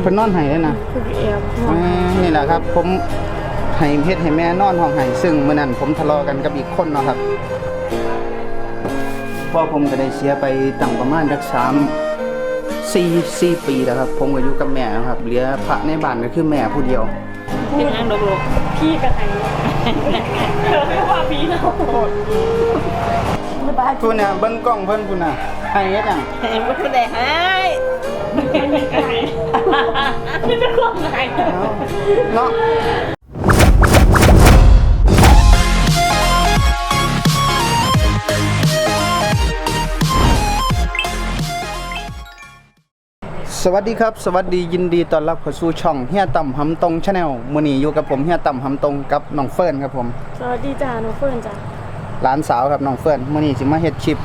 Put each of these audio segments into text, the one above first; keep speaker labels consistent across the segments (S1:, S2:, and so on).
S1: เพิ่นนอนให้เลยนะ
S2: คือแอบห้อง
S1: อ่านี่แหละครับ ผมให้เฮ็ดให้แม่นอนห้องให้ซึ่งมื้อนั้นผมทะเลาะกันกับอีกคนเนาะครับพ่อผมก็ได้เสียไปตั้งประมาณสัก3 4 4ปีแล้วครับ ผมก็อยู่กับแม่นะครับเหลือพระในบ้านก็คือแม่ผู้เดียว
S3: เป็นทางดก
S2: พี่กับไอ้เธอไม่ว่าพี่เราโหด
S3: สบาย
S1: พุ่นน่ะเบิ่งกล้องเพิ่นพุ่นน่ะให้เฮ็ดหยัง
S3: เห็นว่าผู้ใดให้
S2: ไม่ไกล ไม่จะควงไง
S1: เนาะสวัสดีครับ สวัสดียินดีต้อนรับเข้าสู่ช่องเฮียต่ำหำตรงชาแนลมื้อนี้อยู่กับผมเฮียต่ำหำตรงกับน้องเฟิร์นครับผม
S2: สวัสดีจ้าน้องเฟิร์นจ้า
S1: หลานสาวครับน้องเฟิร์นมื้อนี้สิมาเฮ็ดคลิป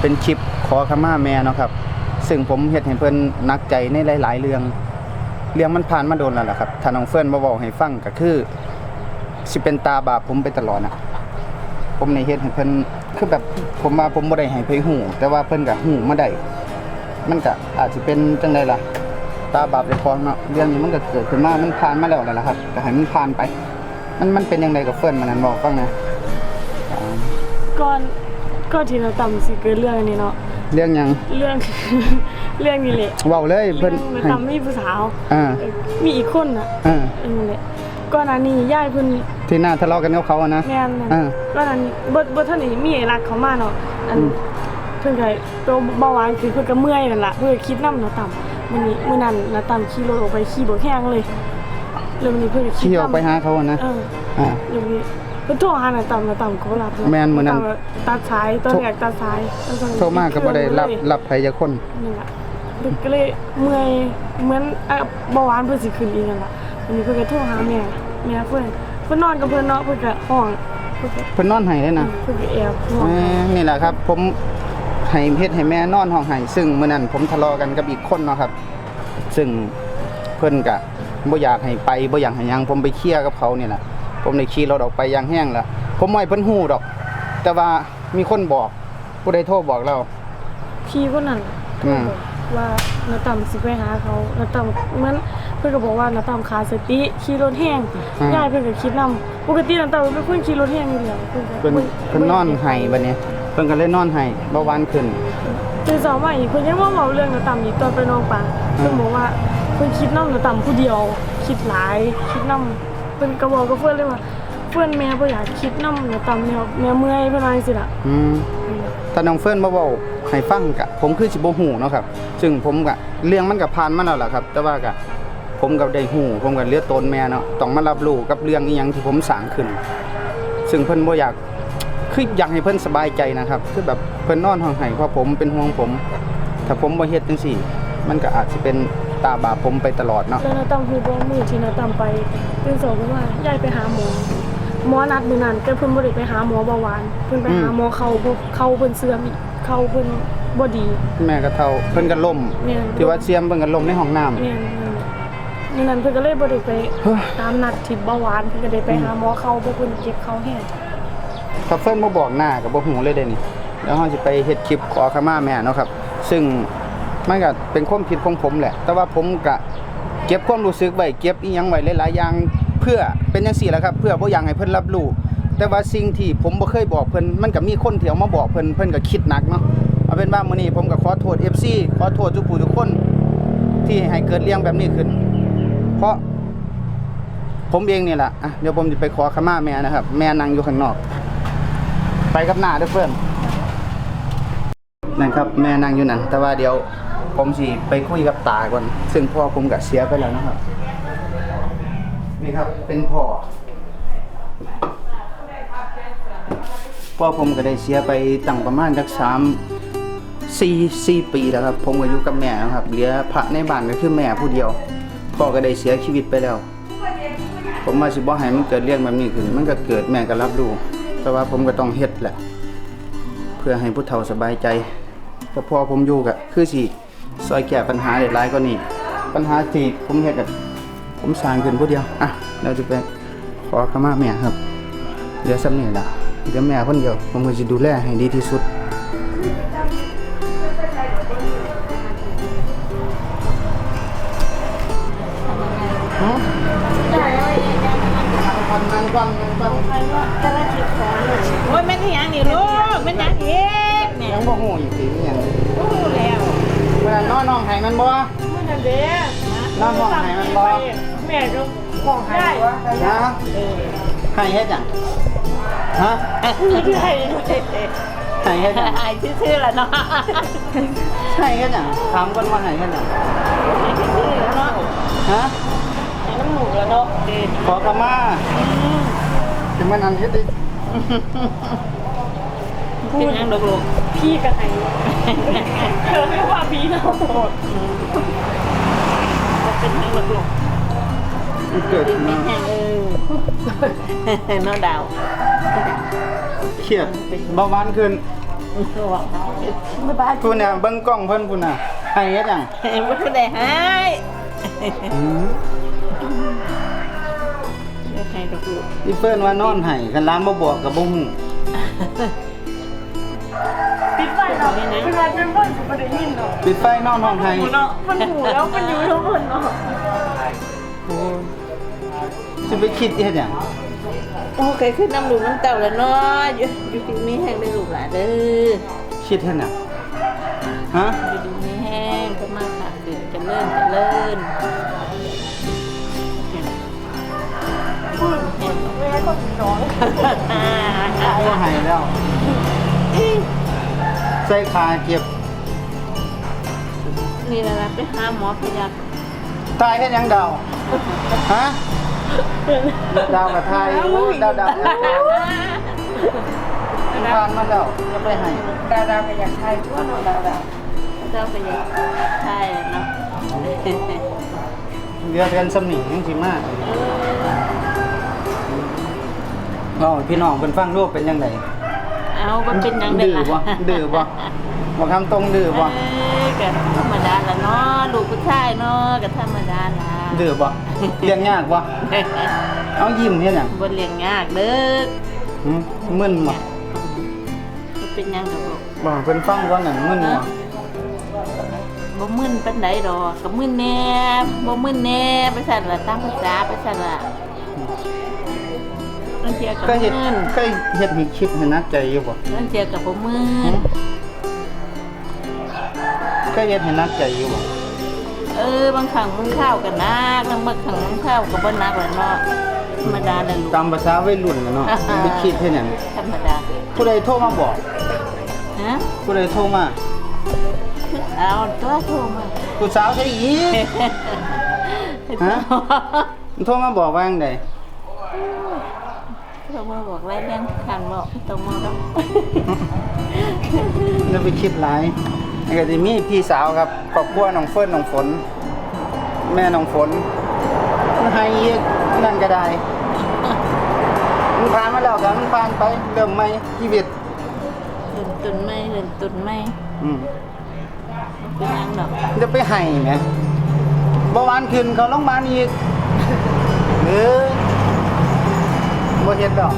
S1: เป็นคลิปขอขมาแม่เนาะครับ ซึ่งผมเฮ็ดให้เพิ่นนักใจในหลาย ๆ เรื่อง เรื่องมันผ่านมาโดนแล้วล่ะครับถ้าน้องเฟิร์นบ่เว้าให้ฟังก็คือสิเป็นตาบาปผมไปตลอดนะผมในเฮ็ดให้เพิ่นคือแบบผมว่าผมบ่ได้ให้เพิ่นฮู้แต่ว่าเพิ่นก็ฮู้มาได้มันก็อาจสิเป็นจังไดล่ะ ตาบาปในคองเนาะเรื่องนี้มันก็เกิดขึ้นมามันผ่านมาแล้วแหละครับก็ให้มันผ่านไป มันมันเป็นยังไงกับเฟิร์นมันนั้นบอกฟังนะอ่า
S2: ก่อนก็ที่เราต่ำสิเกิดเรื่องอันนี้เนาะ
S1: เรื่องหยัง
S2: เรื่อง เรื่องนี้แหละ
S1: เว้าเลยเพิ่น
S2: เรื่อง
S1: ให้
S2: ต่ำมีผู้สาว
S1: อ่า
S2: เออมีอีกคนน่ะ
S1: อ่า
S2: เออนั่นแหละก่อนหน้านี้ย่ายเพิ่น
S1: ที่หน้าทะเลาะกันกับเขาอะนะ
S2: แม่นน่ะ
S1: อ่า
S2: ก่อนหน้านี้บ่บ่ทันได้มีไอ้รักเขามาเนาะอัน
S1: อืม
S2: เพิ่นก็ตัวเบาหวานคือเพิ่นก็เมื่อยนั่นล่ะเพิ่นก็คิดนำนาต่ำมื้อนี้มื้อนั้นนาต่ำขี่รถออกไปขี่บ่แห้งเลยแล้วมื้อนี้เพิ่นก็คิด
S1: ขี่ออก
S2: นำ
S1: ไปหาเขาอะนะ
S2: เออ
S1: อ่า
S2: อย่างนี้ เพิ่นโทรหานาต่ำนาต่ำก็บ่รับเาะ
S1: แม่นมื้อนั้นา
S2: ต่ำตัดสายตอนแรกตัดสายตอนสอง
S1: โทรมาก็บ่ได้รับรับไผจักคน
S2: นั่นล่ะเพิ่นก็เลยเมื่อยเหมือนอะเบาหวานเพิ่นสิขึ้นอีกนั่นล่ะวันนี้เพิ่นก็โทรหาแม่แม่เพิ่นเพิ่นนอนกับเพิ่นเนาะเพิ่นก็ห้องเพิ่นก็
S1: เพิ่นนอนให้เลยนะ
S2: เพิ่นก็แอบห้อง
S1: อ่านี่แหละครับ ผมให้เฮ็ดให้แม่นอนห้องให้ซึ่งมื้อนั้นผมทะเลาะกันกับอีกคนเนาะครับ ซึ่งเพิ่นก็บ่อยากให้ไปบ่อยากให้หยังผมไปเคลียร์กับเขานี่แหละ ผมได้ขี่รถออกไปอย่างแห้งแล้วผมบ่ให้เพิ่นฮู้ดอก แต่ว่ามีคนบอกผู้ใดโทรบอกเรา
S2: พี่คนนั้น
S1: อืม
S2: ว่านาต่ำสิไปหาเขานาต่ำเหมือนเพิ่นก็บอกว่านาต่ำขาดสติขี่รถแห้งยายเพิ่นก็คิดนำปกตินาต่ำเป็นคนขี่รถแห้งอยู่แล้วเพิ่นก็
S1: เพิ่น
S2: บ่
S1: เพิ่นนอนให้บัดนี้ เพิ่นก็เลยนอนให้เบาหวานขึ้น
S2: ตื่นสองมาอีกเพิ่นยังว่าเมาเรื่องนาต่ำอีกตอนไปนองปลาเพิ่นบอกว่าเพิ่นคิดนำนาต่ำผู้เดียว คิดหลายคิดนำ เพิ่นก็บอกกับเพิ่อนเลยว่าเพิ่อนแม่บ่อยากคิดนำนาต่ำแล้วแม่เมื่อยเพิ่นว่าจังซี่ล่ะ
S1: อืมถ้าน้องเฟิร์นมาเว้าให้ฟังกะผมคือสิบ่ฮู้เนาะครับ ซึ่งผมกะเรื่องมันก็ผ่านมาแล้วล่ะครับ แต่ว่ากะผมก็ได้ฮู้ผมก็เลือดตนแม่เนาะต้องมารับรู้กับเรื่องอีหยังที่ผมสร้างขึ้น ซึ่งเพิ่นบ่อยากคืออยากให้เพิ่นสบายใจนะครับ คือแบบเพิ่นนอนห้องไห้เพราะผมเป็นห่วงผม ถ้าผมบ่เฮ็ดจังซี่ มันก็อาจสิเป็น ตาบาปผมไปตลอดเนาะ
S2: แล้วนาต่ำคือบ่มื้อที่นาต่ำไปตื่นสองเพิ่นว่ายายไปหาหมอหมอนัดมื้อนั้นแต่เพิ่นบ่ได้ไปหาหมอเบาหวานเพิ่นไปหาหมอเขาบ่เขาเพิ่นเสื่อมอีกเขาเพิ่นบ่ดี
S1: แม่ก็เท่าเพิ่นก็ล้ม
S2: แม่น
S1: ที่ว่าเสียมเพิ่นก็ล้มในห้องน้ำ
S2: แม่นนั่นแหละมื้อนั้นเพิ่นก็เลยบ่ได้ไป
S1: เฮ้ย
S2: ตามนัดที่เบาหวานเพิ่นก็ได้ไปหาหมอเขาเพราะเพิ่นเจ็บเขาแฮง
S1: ถ้าเฟิร์นบ่บอกหน้าก็บ่ฮู้เลยเด้นี่แล้วเฮาสิไปเฮ็ดคลิปขอขมาแม่เนาะครับ ซึ่ง มันก็เป็นความผิดของผมแหละ แต่ว่าผมก็เก็บความรู้สึกไว้เก็บอีหยังไว้หลายๆอย่างเพื่อเป็นจังซี่แหละครับ เพื่อบ่อยากให้เพิ่นรับรู้แต่ว่าสิ่งที่ผมบ่เคยบอกเพิ่นมันก็มีคนที่เอามาบอกเพิ่นเพิ่นก็คิดหนักเนาะเอาเป็นว่ามื้อนี้ผมก็ขอโทษ FC ขอโทษทุกผู้ทุกคน ที่ให้เกิดเรื่องแบบนี้ขึ้น เพราะ ผมเองนี่แหละอะเดี๋ยวผมจะไปขอขมาแม่นะครับ แม่นั่งอยู่ข้างนอก ไปกับหน้าเด้อเพื่อนนั่นครับ แม่นั่งอยู่นั่นแต่ว่าเดี๋ยว ผมสิไปคุยกับตาก่อน ซึ่งพ่อผมก็เสียไปแล้วนะครับ นี่ครับเป็นพ่อ พ่อผมก็ได้เสียไปตั้งประมาณสักสามสี่สี่ปีแล้วครับ ผมก็อยู่กับแม่นะครับ เหลือพระในบ้านก็คือแม่ผู้เดียว พ่อก็ได้เสียชีวิตไปแล้ว ผมมาสิบ่ให้มันเกิดเรื่องแบบนี้ขึ้น มันก็เกิดแม่ก็รับรู้ แต่ว่าผมก็ต้องเฮ็ดแหละ เพื่อให้ผู้เฒ่าสบายใจแต่พอผมอยู่ก็คือสิ ซอยแก้ปัญหาได้หลายกว่านี้ปัญหาที่ผมเห็นก็ผมสร้างขึ้นผู้เดียวอะเราจะไปขอขมาแม่ครับเดี๋ยวสำเนียละเดี๋ยวแม่คนเดียวผมก็จะดูแลให้ดีที่สุด บ่เมื่
S2: อนั้นเด้
S1: นอนห้องให้มันบ่
S2: แม่ก็ห้องให้ว่า
S1: นะให้เฮ็ดหยังฮะ
S2: ไม่ได้
S1: ให้เฮ็ดหยัง
S3: หายชื่อๆแล้วเนาะ
S1: ให้เฮ็ดหยังถามก่อนว่าให้เฮ็ดหยัง
S3: หายชื่อๆแล้วเนาะ
S1: ฮะ
S3: หายน้ำหมูแล้วเนาะเด็ด
S1: ขอกลับมาจะมานั่นเฮ็ดดิ
S3: เป็นยังลูก
S2: พี่กับไห้เธอไม่ว่าพี่เราโกรธ
S3: ๆเป็นยังลูก
S1: มันเกิด
S3: ๆเป็น
S1: มา
S3: ยังเออน้องดาว
S1: เครียดเบาหวานขึ้น
S3: ไม่บ้า
S1: พุ่นน่ะเบิ่งกล้องเพิ่นพุ่นน่ะให้เฮ็ดหยัง
S3: ไม่พูดได้หาย
S1: อืม
S3: ให้ลูก
S1: อีเฟิร์นว่านอนให้คันร้านบ่บอกก็บ่ฮู้
S2: ปิ ดไฟเนาะเป็นไรเป็นไฟสุดประเด็นยินเนาะ
S1: ปิดไฟนอนห้องให้
S2: เนาะมันหูแล้วมันอยู่ทั้งหมดเนาะ
S3: โอ้
S1: สิไปคิดเฮ็ดหยัง
S3: โอ้เคขึ้นน้ำลูกน้ำเต่าแล้วเนาะอยู่อยู่ที่มีแห้งได้ลูกหลานเด้อ
S1: คิดเฮ็ดหยังฮะ
S3: อยู่ดีมีแห้งก็มาค่ะเดินเจะเลิ่นจะเลิ่น
S2: พูดแม่ก็ถึงน้อง
S1: บ่ให้แล้ว ใส่ขาเก็บ
S3: นี่แหละนะไปหาหมอพยัก
S1: ตายเฮ็ดหยังดาวฮะดาวกับไทยโอ้ยดาวดาวผ่านมาแล้วจะไปให้
S3: ดาวดาวไปอยากไทยทั่วเนาะดาวดาวดาวไปอยากไทยเนาะ
S1: เดือเดือนสำนียังสิมาเราพี่น้องเพิ่นฟังรูปเป็นยังไง
S3: เอามันเป็นยังไง
S1: ดื้อบ่ดื้อบ่บ่คำตรงดื้อบ่
S3: เอ้ยก็ธรรมดาละเนาะลูกผู้ชายเนาะก็ธรรมดาละ
S1: ดื้อบ่เลี้ยงยากบ่เอายิ้มเฮ็ดหยัง
S3: บนเลี้ยงยากเด้อ
S1: หืมมึนบ่
S3: มันเป็นยังดอกลูก
S1: บ่เพิ่นฟังก่อนนั่นมึนบ่
S3: บ่มึนปานใดดอกก็มึนแหน่บ่มึนแหน่ไปสั่นละตามภาษาไปสั่นละ นั่นเทียกับ
S1: เคยเฮ็ด
S3: มึน
S1: เคยเฮ็ดให้คิดให้นักใจอยู่บ่
S3: นั่นเทียกับบ่มึ
S1: หื
S3: น
S1: มเคยเฮ็ดให้นักใจอยู่บ่
S3: เออบางครั้งมึงข้าวกันนักบางบางครั้งมึงข้าวก็บ่นักแหละเนาะธรรมดานั่นลูก
S1: ตามภาษาวัยรุ่นน่ะเนาะไปคิดเฮ็ดหยัง
S3: ธรรมดา
S1: ผู้ใดโทรมาบอก
S3: ฮะ
S1: ผู้ใดโทรมา
S3: เอาตัวโทรมา
S1: ผู้สาวใช่อีฮะ มันโทรมาบอกว่าจังได
S3: โทรมาบอกไล่เรื่องคันบอกต้องมาดอก
S1: อย่าไปคิดหลายแล้วก็สิมีพี่สาวครับครอบครัวน้องเฟิร์นน้องฝน แม่น้องฝนให้อีกนั่นก็ได้มันผ่านมาแล้วก็มันผ่านไปเริ่มใหม่ชีวิต
S3: เดินตุนไม่เดินตุนไม่
S1: อืม
S3: เป็นหยังดอก
S1: จะไปให้แหมบ่หวานขึ้นเขาโรงพยาอีกเอ้ย บ่เฮ็ดดอก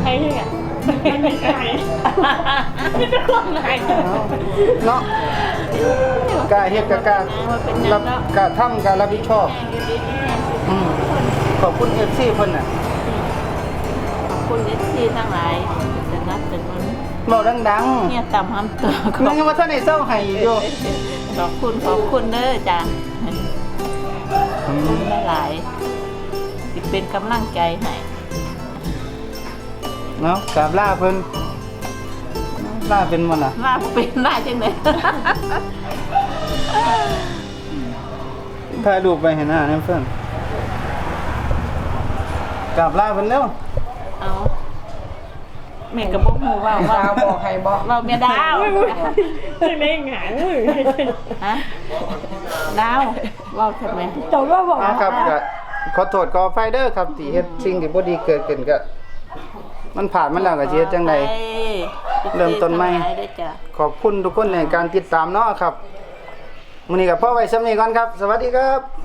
S2: ใครเนี่ยมันมีใครไม่ได้คนไหน
S1: เนาะกล้าเฮ็ดก็กล้า
S3: ว่าเป็นหยั
S1: รั
S3: ง
S1: บ
S3: ดอก
S1: กล้าทำกล้ารับผิดชอบ
S3: อยู่ดีๆแม่สิ
S1: อืมขอบคุณ FC เพิ่นน่ะ
S3: ขอบคุณเอฟซีทั้งหลายจะนับถึงมัน
S1: เว้าดัง
S3: เนี่ยต่ำห้ำตัวข
S1: ๆ
S3: อ
S1: มึ
S3: บ
S1: งยังว่าท่านได้เศร้าให้อยู่
S3: ขอบคุณขอบคุณเด้อจ้ะขอบคุณหลายๆสิ เป็นกำลังใจให้
S1: เนาะกราบลาเพิ่นลาเป็นบ่น่ะ
S3: ว่าเป็นได้จังเลย
S1: ถ่ายรูปไปให้หน้าแน่เพิ่นกราบลาเพิ่นเร็ว
S3: เอาแม่กับบอกหูว่าว่าบอกใครบอกเราเมียดาว
S2: จะได้หงายมือ
S3: ฮะดาวว่าทำไม
S2: แต่ว่าบอก
S1: อ่าครับก็ ขอโทษขออภัยเด้อครับที่เฮ็ดสิ่งที่บ่ดีเกิดขึ้นก็ มันผ่านมาแล้วก็สิเฮ็ดจังได เริ่มต้นใหม่
S3: ได้จ้ะ
S1: ขอบคุณทุกคนในการติดตามเนาะครับมื้อนี้ก็พอไว้สำนี้ก่อนครับ สวัสดีครับ